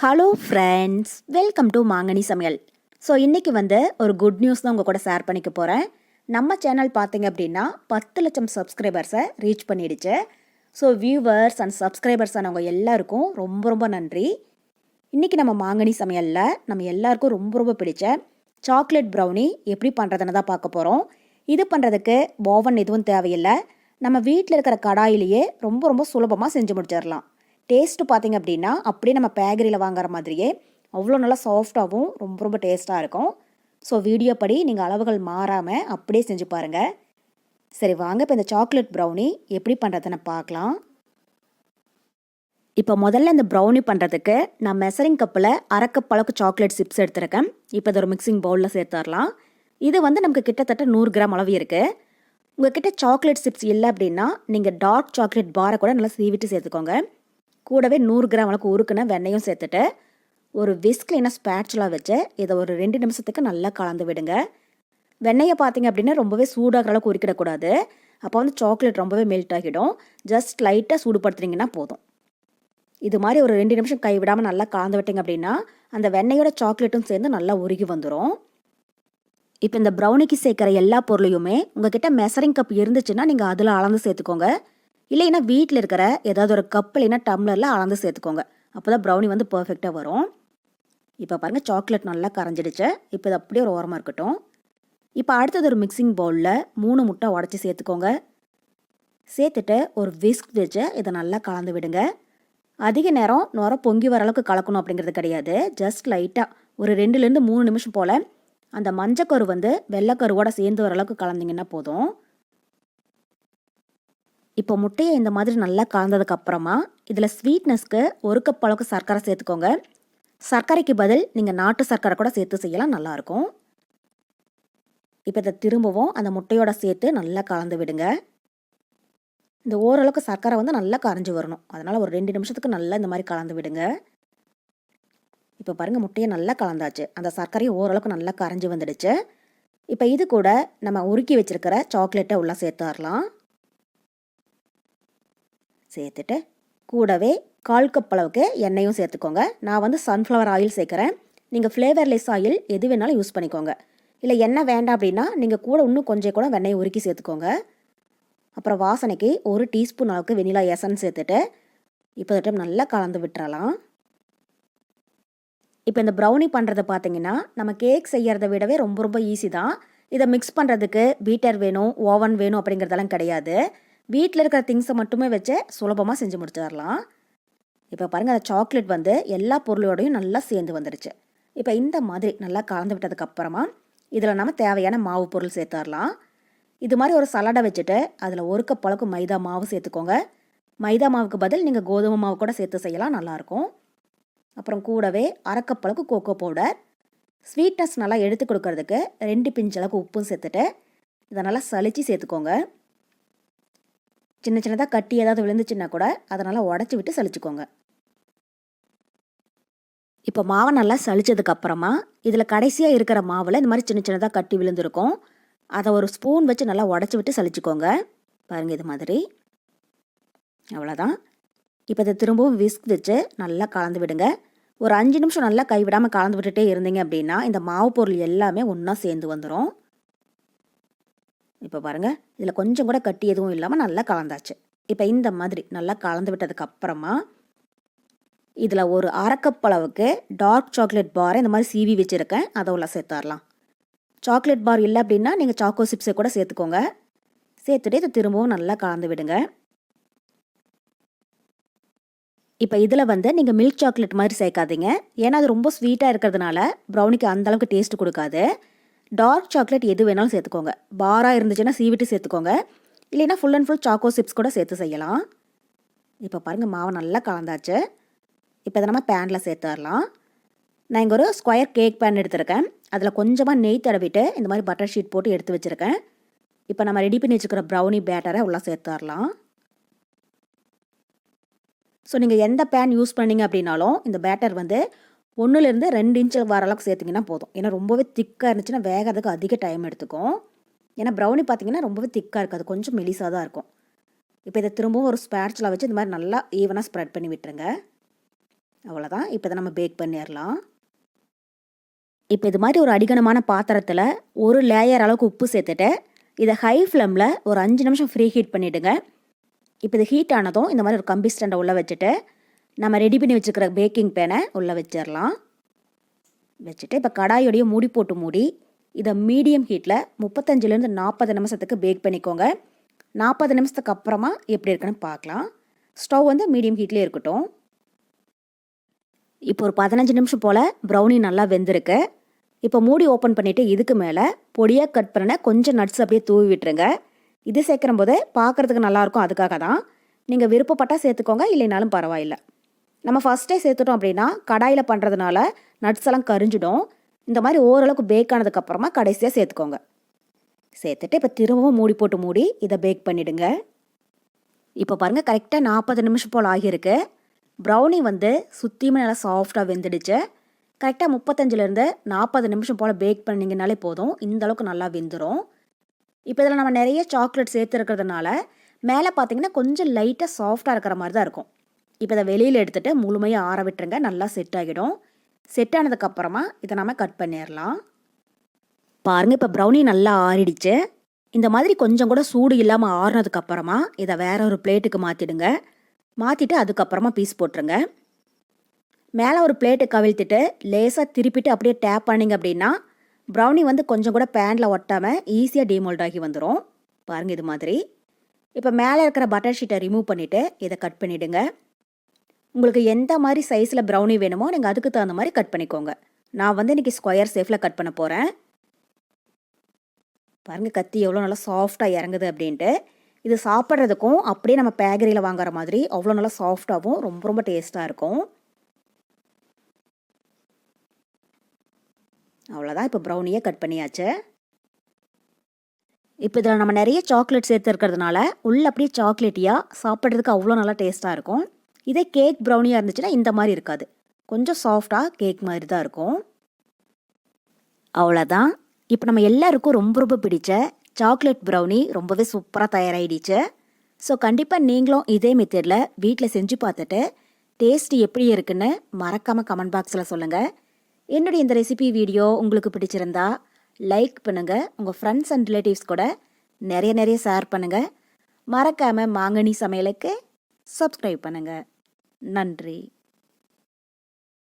Hello friends welcome to மாங்கனி சமையல் so இன்றைக்கி வந்து ஒரு குட் நியூஸ் தான் உங்கள் கூட ஷேர் பண்ணிக்க போகிறேன் நம்ம சேனல் பார்த்தீங்க அப்படின்னா பத்து லட்சம் சப்ஸ்கிரைபர்ஸை ரீச் பண்ணிடுச்சு. ஸோ வியூவர்ஸ் அண்ட் சப்ஸ்கிரைபர்ஸ் ஆனவங்க எல்லாருக்கும் ரொம்ப ரொம்ப நன்றி. இன்றைக்கி நம்ம மாங்கனி சமையலில் நம்ம எல்லாருக்கும் ரொம்ப ரொம்ப பிடிச்ச சாக்லேட் ப்ரௌனி எப்படி பண்ணுறதுன்னு தான் பார்க்க போகிறோம் இது பண்ணுறதுக்கு ஓவன் எதுவும் தேவையில்லை. நம்ம வீட்டில் இருக்கிற கடாயிலேயே ரொம்ப ரொம்ப சுலபமாக செஞ்சு முடிச்சிடலாம். டேஸ்ட்டு பார்த்தீங்க அப்படின்னா அப்படியே நம்ம பேக்கரியில் வாங்குற மாதிரியே அவ்வளோ நல்லா சாஃப்டாகவும் ரொம்ப ரொம்ப டேஸ்ட்டாக இருக்கும். ஸோ வீடியோ படி நீங்கள் அளவுகள் மாறாமல் அப்படியே செஞ்சு பாருங்கள் சரி வாங்க இப்போ இந்த சாக்லேட் ப்ரௌனி எப்படி பண்ணுறதுன்னு பார்க்கலாம். இப்போ முதல்ல இந்த ப்ரௌனி பண்ணுறதுக்கு நான் மெசரிங் கப்பில் அரைக்கப் அளவுக்கு சாக்லேட் சிப்ஸ் எடுத்திருக்கேன். இப்போ இது ஒரு மிக்சிங் பவுலில் சேர்த்துடலாம். இது வந்து நமக்கு கிட்டத்தட்ட நூறு கிராம் அளவு இருக்குது உங்ககிட்ட சாக்லேட் சிப்ஸ் இல்லை அப்படின்னா நீங்கள் டார்க் சாக்லேட் பாரை கூட நல்லா சீவிட்டு சேர்த்துக்கோங்க. கூடவே நூறு கிராம் அளவுக்கு உருக்குன வெண்ணையும் சேர்த்துட்டு ஒரு விஸ்க் இல்லைன்னா ஸ்பேட்சுலாக வச்சு இதை ஒரு ரெண்டு நிமிஷத்துக்கு நல்லா கலந்து விடுங்க. வெண்ணெயை பார்த்தீங்க அப்படின்னா ரொம்பவே சூடாகிற அளவுக்கு உரிக்கிடக்கூடாது. அப்போ வந்து சாக்லேட் ரொம்பவே மெல்ட் ஆகிடும். ஜஸ்ட் லைட்டாக சூடுபடுத்துனீங்கன்னா போதும். இது மாதிரி ஒரு ரெண்டு நிமிஷம் கை விடாமல் நல்லா கலந்து விட்டீங்க அப்படின்னா அந்த வெண்ணெயோட சாக்லேட்டும் சேர்ந்து நல்லா உருகி வந்துடும் இப்போ இந்த ப்ரௌனிக்கு சேர்க்குற எல்லா பொருளையுமே உங்ககிட்ட மெசரிங் கப் இருந்துச்சுன்னா நீங்கள் அதில் அளந்து சேர்த்துக்கோங்க. இல்லைன்னா வீட்டில் இருக்கிற ஏதாவது ஒரு கப் இல்லைன்னா டம்ளரில் அளந்து சேர்த்துக்கோங்க. அப்போ தான் ப்ரௌனி வந்து பர்ஃபெக்டாக வரும். இப்போ பாருங்கள் சாக்லேட் நல்லா கரைஞ்சிடுச்சு. இப்போ இது அப்படியே ஒரு ஓரமாக இருக்கட்டும். இப்போ அடுத்தது ஒரு மிக்சிங் பவுலில் மூணு முட்டை உடச்சி சேர்த்துக்கோங்க. சேர்த்துட்டு ஒரு விஸ்க் வச்சு இதை நல்லா கலந்து விடுங்க. அதிக நேரம் நுர பொங்கி வர அளவுக்கு கலக்கணும் அப்படிங்கிறது கிடையாது. ஜஸ்ட் லைட்டாக ஒரு ரெண்டுலேருந்து மூணு நிமிஷம் போல் அந்த மஞ்சக்கரு வந்து வெள்ளைக்கருவோட சேர்ந்து வர அளவுக்கு கலந்தீங்கன்னா போதும். இப்போ முட்டையை இந்த மாதிரி நல்லா கலந்ததுக்கு அப்புறமா இதில் ஸ்வீட்னஸ்க்கு ஒரு கப் அளவுக்கு சர்க்கரை சேர்த்துக்கோங்க. சர்க்கரைக்கு பதில் நீங்கள் நாட்டு சர்க்கரை கூட சேர்த்து செய்யலாம் நல்லாயிருக்கும். இப்போ இதை திரும்பவும் அந்த முட்டையோட சேர்த்து நல்லா கலந்து விடுங்க. இந்த ஓரளவுக்கு சர்க்கரை வந்து நல்லா கரைஞ்சி வரணும். அதனால் ஒரு ரெண்டு நிமிஷத்துக்கு நல்லா இந்த மாதிரி கலந்து விடுங்க. இப்போ பாருங்கள் முட்டையை நல்லா கலந்தாச்சு. அந்த சர்க்கரையும் ஓரளவுக்கு நல்லா கரைஞ்சி வந்துடுச்சு. இப்போ இது கூட நம்ம உருக்கி வச்சிருக்கிற சாக்லேட்டை உள்ளே சேர்த்துடலாம். சேர்த்துட்டு கூடவே கால் கப் அளவுக்கு எண்ணெயும் சேர்த்துக்கோங்க. நான் வந்து சன்ஃப்ளவர் ஆயில் சேர்க்குறேன். நீங்கள் ஃப்ளேவர்லெஸ் ஆயில் எது வேணாலும் யூஸ் பண்ணிக்கோங்க. இல்லை எண்ணெய் வேண்டாம் அப்படின்னா நீங்கள் கூட இன்னும் கொஞ்சம் கூட வெண்ணெயை உருக்கி சேர்த்துக்கோங்க. அப்புறம் வாசனைக்கு ஒரு டீஸ்பூன் அளவுக்கு வெனிலா எசன்ஸ் சேர்த்துட்டு இப்போ இந்த டைம் நல்லா கலந்து விட்டுறலாம். இப்போ இந்த ப்ரௌனி பண்ணுறதை பார்த்தீங்கன்னா நம்ம கேக் செய்கிறத விடவே ரொம்ப ரொம்ப ஈஸி தான். இதை மிக்ஸ் பண்ணுறதுக்கு பீட்டர் வேணும் ஓவன் வேணும் அப்படிங்கிறதெல்லாம் கிடையாது. வீட்டில் இருக்கிற திங்ஸை மட்டுமே வச்சு சுலபமாக செஞ்சு முடிச்சிடலாம் இப்போ பாருங்கள் அந்த சாக்லேட் வந்து எல்லா பொருளோடையும் நல்லா சேர்ந்து வந்துடுச்சு இப்போ இந்த மாதிரி நல்லா கலந்து விட்டதுக்கப்புறமா இதில் நம்ம தேவையான மாவு பொருள் சேர்த்துடலாம் இது மாதிரி ஒரு சலாடை வச்சுட்டு அதில் ஒரு கப் அளவுக்கு மைதா மாவு சேர்த்துக்கோங்க. மைதா மாவுக்கு பதில் நீங்கள் கோதுமை மாவு கூட சேர்த்து செய்யலாம் நல்லாயிருக்கும் அப்புறம் கூடவே அரைக்கப் அளவுக்கு கோகோ பவுடர் ஸ்வீட்னஸ் நல்லா எடுத்து கொடுக்கறதுக்கு ரெண்டு பிஞ்சளவுக்கு உப்பும் சேர்த்துட்டு இதை நல்லா சளிச்சு சேர்த்துக்கோங்க. சின்ன சின்னதாக கட்டி ஏதாவது விழுந்துச்சுன்னா கூட அதனால் உடச்சி விட்டு சளிச்சுக்கோங்க இப்போ மாவை நல்லா சளிச்சதுக்கப்புறமா இதில் கடைசியாக இருக்கிற மாவில் இந்த மாதிரி சின்ன சின்னதாக கட்டி விழுந்திருக்கும். அதை ஒரு ஸ்பூன் வச்சு நல்லா உடச்சி விட்டு சளிச்சுக்கோங்க பாருங்கள் இது மாதிரி. அவ்வளோதான் இப்போ இதை திரும்பவும் விஸ்க் வச்சு நல்லா கலந்து விடுங்க. ஒரு அஞ்சு நிமிஷம் நல்லா கைவிடாமல் கலந்து விட்டுட்டே இருந்தீங்க அப்படின்னா இந்த மாவு பொருள் எல்லாமே ஒன்றா சேர்ந்து வந்துடும் இப்போ பாருங்கள் இதில் கொஞ்சம் கூட கட்டி எதுவும் இல்லாமல் நல்லா கலந்தாச்சு. இப்போ இந்த மாதிரி நல்லா கலந்து விட்டதுக்கு அப்புறமா இதில் ஒரு அரைக்கப்பளவுக்கு டார்க் சாக்லேட் பாரை இந்த மாதிரி சீவி வச்சுருக்கேன். அதை உள்ள சேர்த்துடலாம். சாக்லேட் பார் இல்லை அப்படின்னா நீங்கள் சாக்கோ சிப்ஸை கூட சேர்த்துக்கோங்க. சேர்த்துட்டு இதை திரும்பவும் நல்லா கலந்து விடுங்க. இப்போ இதில் வந்து நீங்கள் மில்க் சாக்லேட் மாதிரி சேர்க்காதீங்க. ஏன்னா அது ரொம்ப ஸ்வீட்டாக இருக்கிறதுனால ப்ரௌனிக்கு அந்தளவுக்கு டேஸ்ட் கொடுக்காது. டார்க் சாக்லேட் எது வேணாலும் சேர்த்துக்கோங்க. பாராக இருந்துச்சுன்னா சீவிட்டு சேர்த்துக்கோங்க. இல்லைன்னா full and full choco chips கூட சேர்த்து செய்யலாம். இப்போ பாருங்கள் மாவை நல்லா கலந்தாச்சு. இப்போ இதை நம்ம பேனில் சேர்த்துடலாம் நான் இங்கே ஒரு ஸ்கொயர் கேக் பேன் எடுத்திருக்கேன். அதில் கொஞ்சமாக நெய் தடவிட்டு இந்த மாதிரி பட்டர் ஷீட் போட்டு எடுத்து வச்சுருக்கேன். இப்போ நம்ம ரெடி பண்ணி வச்சுக்கிற ப்ரௌனி பேட்டரை உள்ளே சேர்த்துடலாம் ஸோ நீங்கள் எந்த பேன் யூஸ் பண்ணீங்க அப்படின்னாலும் இந்த பேட்டர் வந்து ஒன்றுலேருந்து ரெண்டு இன்ச்சு வர அளவுக்கு சேர்த்திங்கன்னா போதும். ஏன்னா ரொம்பவே திக்காக இருந்துச்சுன்னா வேகிறதுக்கு அதிக டைம் எடுத்துக்கும். ஏன்னா ப்ரௌனி பார்த்தீங்கன்னா ரொம்பவே திக்காக இருக்காது கொஞ்சம் மெலிசாக தான் இருக்கும். இப்போ இதை திரும்பவும் ஒரு ஸ்பேட்சில் வச்சு இந்த மாதிரி நல்லா ஈவனாக ஸ்ப்ரெட் பண்ணி விட்டுருங்க. அவ்வளோதான் இப்போ இதை நம்ம பேக் பண்ணிடலாம். இப்போ இது மாதிரி ஒரு அடிகனமான பாத்திரத்தில் ஒரு லேயர் அளவுக்கு உப்பு சேர்த்துட்டு இதை ஹை ஃப்ளேமில் ஒரு அஞ்சு நிமிஷம் ஃப்ரீ ஹீட் பண்ணிவிடுங்க இப்போ இது ஹீட் ஆனதும் இந்த மாதிரி ஒரு கம்பி ஸ்டாண்டை உள்ளே வச்சுட்டு நம்ம ரெடி பண்ணி வச்சுக்கிற பேக்கிங் பேனை உள்ளே வச்சிடலாம். வச்சுட்டு இப்போ கடாயோடைய மூடி போட்டு மூடி இதை மீடியம் ஹீட்டில் முப்பத்தஞ்சிலேருந்து நாற்பது நிமிஷத்துக்கு பேக் பண்ணிக்கோங்க. நாற்பது நிமிஷத்துக்கு அப்புறமா எப்படி இருக்குன்னு பார்க்கலாம். ஸ்டவ் வந்து மீடியம் ஹீட்லேயே இருக்கட்டும். இப்போ ஒரு பதினஞ்சு நிமிஷம் போல் ப்ரௌனி நல்லா வெந்திருக்கு. இப்போ மூடி ஓப்பன் பண்ணிவிட்டு இதுக்கு மேலே பொடியாக கட் பண்ண கொஞ்சம் நட்ஸ் அப்படியே தூவி விட்டுருங்க. இது சேர்க்குற போது பார்க்குறதுக்கு நல்லாயிருக்கும் அதுக்காக தான் நீங்கள் விருப்பப்பட்டால் சேர்த்துக்கோங்க இல்லைனாலும் பரவாயில்ல. நம்ம ஃபஸ்ட்டே சேர்த்துட்டோம் அப்படின்னா கடாயில் பண்ணுறதுனால நட்ஸ் எல்லாம் கரிஞ்சிடும். இந்த மாதிரி ஓரளவுக்கு பேக் ஆனதுக்கப்புறமா கடைசியாக சேர்த்துக்கோங்க. சேர்த்துட்டு இப்போ திரும்பவும் மூடி போட்டு மூடி இதை பேக் பண்ணிவிடுங்க இப்போ பாருங்கள் கரெக்டாக நாற்பது நிமிஷம் போல் ஆகியிருக்கு. ப்ரௌனி வந்து சுற்றியுமே நல்லா சாஃப்டாக வெந்துடுச்சு. கரெக்டாக முப்பத்தஞ்சிலேருந்து நாற்பது நிமிஷம் போல் பேக் பண்ணிங்கனாலே போதும். இந்த அளவுக்கு நல்லா வெந்துடும் இப்போ இதில் நம்ம நிறைய சாக்லேட் சேர்த்துருக்கிறதுனால மேலே பார்த்தீங்கன்னா கொஞ்சம் லைட்டாக சாஃப்டாக இருக்கிற மாதிரி தான் இருக்கும். இப்போ இதை வெளியில் எடுத்துகிட்டு முழுமையாக ஆற விட்டுருங்க. நல்லா செட் ஆகிடும். செட் ஆனதுக்கப்புறமா இதை நம்ம கட் பண்ணிடலாம். பாருங்கள் இப்போ ப்ரௌனி நல்லா ஆறிடுச்சு. இந்த மாதிரி கொஞ்சம் கூட சூடு இல்லாமல் ஆறுனதுக்கப்புறமா இதை வேற ஒரு பிளேட்டுக்கு மாற்றிடுங்க மாற்றிட்டு அதுக்கப்புறமா பீஸ் போட்டுருங்க. மேலே ஒரு பிளேட்டு கவிழ்த்துட்டு லேசாக திருப்பிட்டு அப்படியே டேப் பண்ணிங்க அப்படின்னா ப்ரௌனி வந்து கொஞ்சம் கூட பேனில் ஒட்டாமல் ஈஸியாக டீமோல்ட் ஆகி வந்துடும் பாருங்கள் இது மாதிரி. இப்போ மேலே இருக்கிற பட்டர் ஷீட்டை ரிமூவ் பண்ணிவிட்டு இதை கட் பண்ணிவிடுங்க உங்களுக்கு எந்த மாதிரி சைஸில் ப்ரௌனி வேணுமோ நீங்கள் அதுக்கு தகுந்த மாதிரி கட் பண்ணிக்கோங்க. நான் வந்து இன்றைக்கி ஸ்கொயர் சேஃபில் கட் பண்ண போகிறேன் பாருங்கள் கத்தி எவ்வளோ நல்லா சாஃப்டாக இறங்குது அப்படின்ட்டு. இது சாப்பிட்றதுக்கும் அப்படியே நம்ம பேக்கரியில் வாங்குற மாதிரி அவ்வளோ நல்லா சாஃப்டாகவும் ரொம்ப ரொம்ப டேஸ்ட்டாக இருக்கும். அவ்வளோதான் இப்போ ப்ரௌனியை கட் பண்ணியாச்சு. இப்போ இதில் நம்ம நிறைய சாக்லேட் சேர்த்து இருக்கிறதுனால உள்ள அப்படியே சாக்லேட்டியாக சாப்பிட்றதுக்கு அவ்வளோ நல்லா டேஸ்ட்டாக இருக்கும். இதே கேக் ப்ரௌனியாக இருந்துச்சுன்னா இந்த மாதிரி இருக்காது. கொஞ்சம் சாஃப்டாக கேக் மாதிரி தான் இருக்கும். அவ்வளோதான் இப்போ நம்ம எல்லாருக்கும் ரொம்ப ரொம்ப பிடிச்ச சாக்லேட் ப்ரௌனி ரொம்பவே சூப்பராக தயாராகிடுச்சு ஸோ கண்டிப்பாக நீங்களும் இதே மெத்தடில் வீட்டில் செஞ்சு பார்த்துட்டு டேஸ்ட் எப்படி இருக்குன்னு மறக்காமல் கமெண்ட் பாக்ஸில் சொல்லுங்கள் என்னுடைய இந்த ரெசிபி வீடியோ உங்களுக்கு பிடிச்சிருந்தா லைக் பண்ணுங்கள் உங்கள் ஃப்ரெண்ட்ஸ் அண்ட் ரிலேட்டிவ்ஸ் கூட நிறைய நிறைய ஷேர் பண்ணுங்கள் மறக்காமல் மாங்கனி சமையலுக்கு சப்ஸ்கிரைப் பண்ணுங்கள் நன்றி.